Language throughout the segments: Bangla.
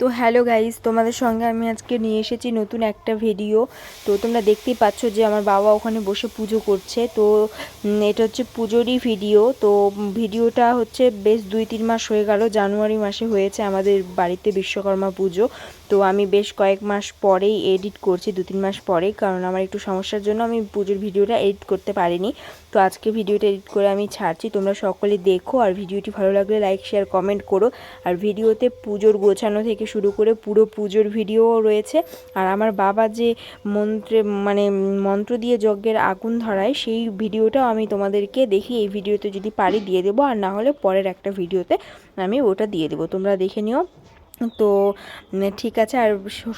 তো হ্যালো গাইস, তোমাদের সঙ্গে আমি আজকে নিয়ে এসেছি নতুন একটা ভিডিও। তো তোমরা দেখতেই পাচ্ছ যে আমার বাবা ওখানে বসে পুজো করছে। তো এটা হচ্ছে পুজোরই ভিডিও। তো, ভিডিওটা হচ্ছে বেশ দুই তিন মাস হয়ে গেল, জানুয়ারি মাসে হয়েছে আমাদের বাড়িতে বিশ্বকর্মা পুজো। তো আমি বেশ কয়েক মাস পরেই এডিট করছি, দু তিন মাস পরেই, কারণ আমার একটু সমস্যার জন্য আমি পুজোর ভিডিওটা এডিট করতে পারিনি। তো আজকে ভিডিওটা এডিট করে আমি ছাড়ছি, তোমরা সকলে দেখো। আর ভিডিওটি ভালো লাগলে লাইক, শেয়ার, কমেন্ট করো। আর ভিডিওতে পুজোর গোছানো থেকে শুরু করে পুরো পুজোর ভিডিওও রয়েছে। আর আমার বাবা যে মন্ত্রে মানে মন্ত্র দিয়ে যজ্ঞের আগুন ধরায়, সেই ভিডিওটাও আমি তোমাদেরকে দেখি। এই ভিডিওতে যদি পারি দিয়ে দেবো, আর না হলে পরের একটা ভিডিওতে আমি ওটা দিয়ে দেবো। তোমরা দেখে নিও। তো ঠিক আছে, আর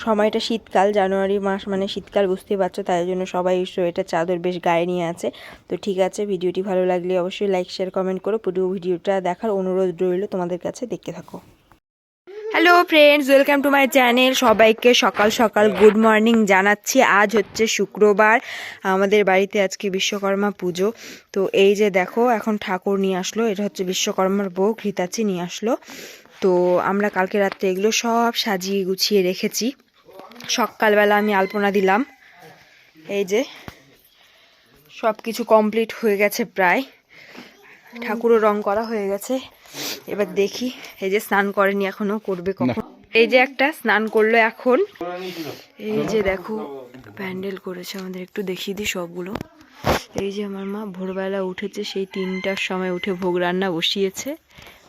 সময়টা শীতকাল, জানুয়ারি মাস মানে শীতকাল, বুঝতেই পারছ, তাই জন্য সবাই সোয়েটার চাদর বেশ গায়ে নিয়ে আছে। তো ঠিক আছে, ভিডিওটি ভালো লাগলে অবশ্যই লাইক শেয়ার কমেন্ট করো পুরো ভিডিওটা দেখার অনুরোধ রইল তোমাদের কাছে, দেখতে থাকো। Hello friends welcome to my channel সবাইকে সকাল সকাল গুড মর্নিং জানাচ্ছি। আজ হচ্ছে শুক্রবার। আমাদের বাড়িতে আজকে বিশ্বকর্মা পুজো। তো এই যে দেখো, এখন ঠাকুর নিয়ে আসলো। এটা হচ্ছে বিশ্বকর্মার বউ ঘৃতাচি নিয়ে আসলো। তো আমরা কালকে রাত্রে এগুলো সব সাজিয়ে গুছিয়ে রেখেছি। সকালবেলা আমি আলপনা দিলাম। এই যে সব কিছু কমপ্লিট হয়ে গেছে প্রায়। ঠাকুরও রং করা হয়ে গেছে। এবার দেখি এই যে স্নান করেনি এখনও করবে কখন? এই যে একটা স্নান করল এখন। এই যে দেখো প্যান্ডেল করেছে আমাদের একটু দেখিয়ে দিই সবগুলো। এই যে আমার মা ভোরবেলা উঠেছে সেই তিনটার সময় উঠে ভোগ রান্না বসিয়েছে।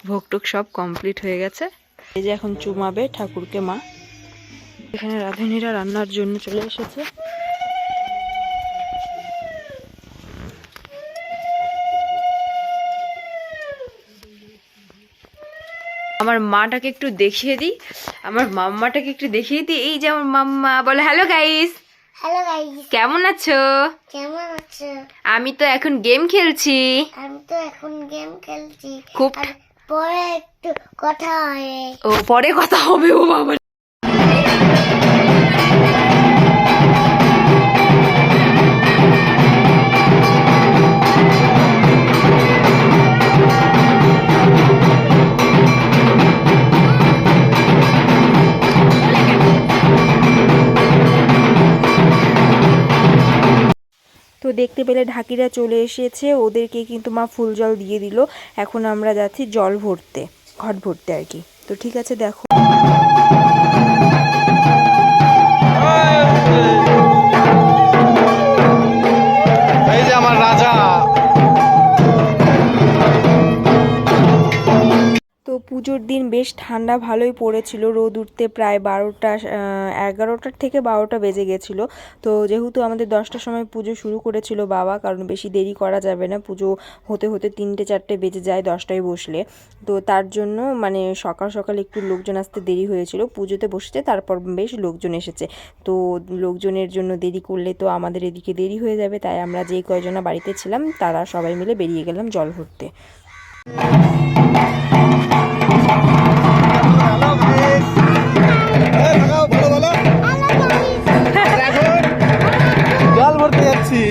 ভোগ টোক সব কমপ্লিট হয়ে গেছে। এই যে এখন চুমাবে ঠাকুরকে মা। এখানে রাঁধুনিরা রান্নার জন্য চলে এসেছে। আমার মাটাকে একটু দেখিয়ে দিই। আমার মাম্মাটাকে একটু দেখিয়ে দিই। এই যে আমার মাম্মা বলে হ্যালো গাইস হ্যালো গাইস কেমন আছো? কেমন আছো? আমি তো এখন গেম খেলছি। আমি তো এখন গেম খেলছি। খুব পরে একটু কথা ও পরে কথা হবে ও বাবা। দেখতে পেলে ঢাকিরা চলে এসেছে। ওদেরকে কিন্তু মা ফুল জল দিয়ে দিল। এখন আমরা যাচ্ছি জল ভরতে, ঘট ভরতে আর কি। তো ঠিক আছে, দেখো। দিন বেশ ঠান্ডা ভালোই পড়েছিল। রোদ উঠতে প্রায় বারোটা এগারোটার থেকে বারোটা বেজে গেছিল। তো যেহেতু আমাদের দশটার সময় পুজো শুরু করেছিল বাবা, কারণ বেশি দেরি করা যাবে না। পুজো হতে হতে তিনটে, চারটে বেজে যায় দশটায় বসলে। তো তার জন্য মানে সকাল সকাল একটু লোকজন আসতে দেরি হয়েছিল। পুজোতে বসেছে, তারপর বেশ লোকজন এসেছে। তো লোকজনের জন্য দেরি করলে তো আমাদের এদিকে দেরি হয়ে যাবে। তাই আমরা যেই কয়জনা বাড়িতে ছিলাম, তারা সবাই মিলে বেরিয়ে গেলাম জল ভরতে। জল ভরতে যাচ্ছি।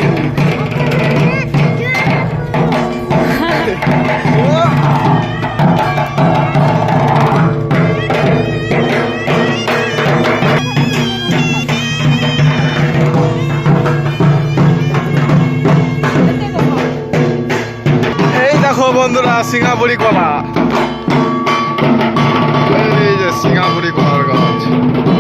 বন্ধুরা সিঙ্গাপুরি কলা। এই যে সিঙ্গাপুরি কলার গাছ তো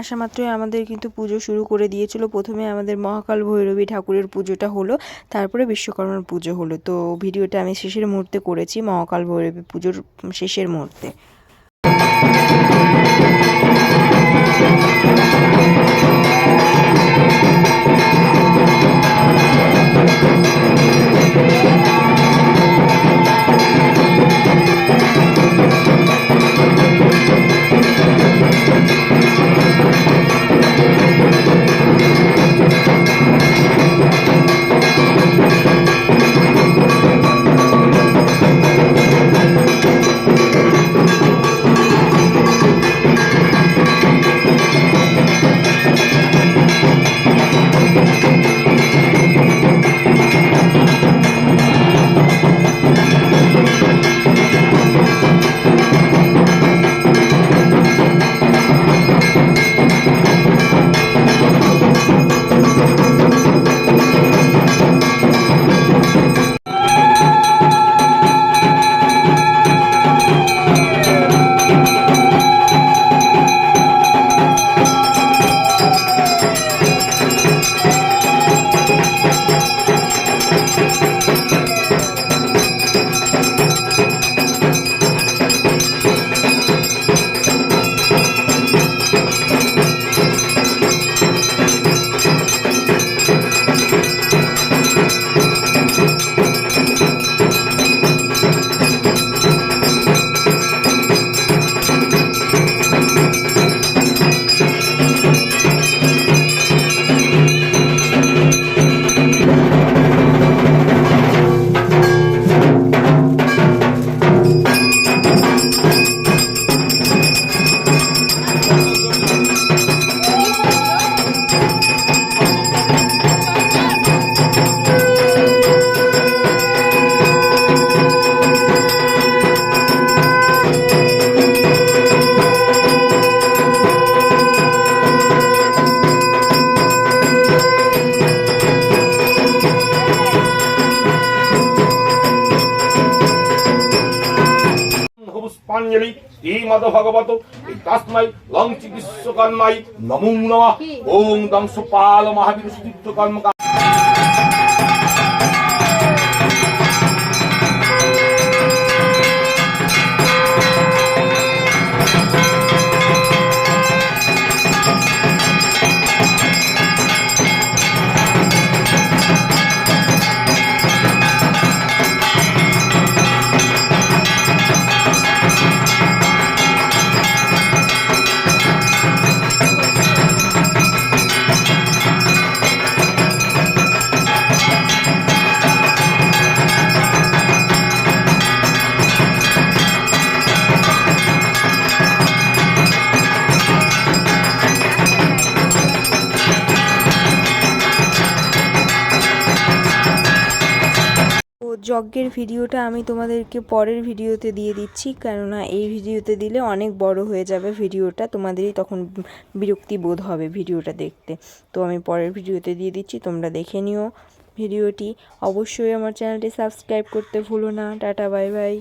আসা মাত্রই আমাদের কিন্তু পুজো শুরু করে দিয়েছিল। প্রথমে আমাদের মহাকাল ভৈরবী ঠাকুরের পুজোটা হলো, তারপরে বিশ্বকর্মার পুজো হলো। তো ভিডিওটা আমি শেষের মুহূর্তে করেছি, মহাকাল ভৈরবী পুজোর শেষের মুহূর্তে। পুষ্পাঞ্জলি শ্রীমদ ভগবত তাসমাই লং চিকিৎসকর্মাই নমো নমঃ। ওং দং সুপাল মহাবীর সুদীপ্ত কর্মকা যজ্ঞের ভিডিওটা আমি তোমাদেরকে পরের ভিডিওতে দিয়ে দিচ্ছি। কেননা এই ভিডিওতে দিলে অনেক বড় হয়ে যাবে ভিডিওটা, তোমাদেরই তখন বিরক্তি বোধ হবে ভিডিওটা দেখতে। তো আমি পরের ভিডিওতে দিয়ে দিচ্ছি, তোমরা দেখে নিও ভিডিওটি। অবশ্যই আমার চ্যানেলটি সাবস্ক্রাইব করতে ভুলো না। Tata, bye bye.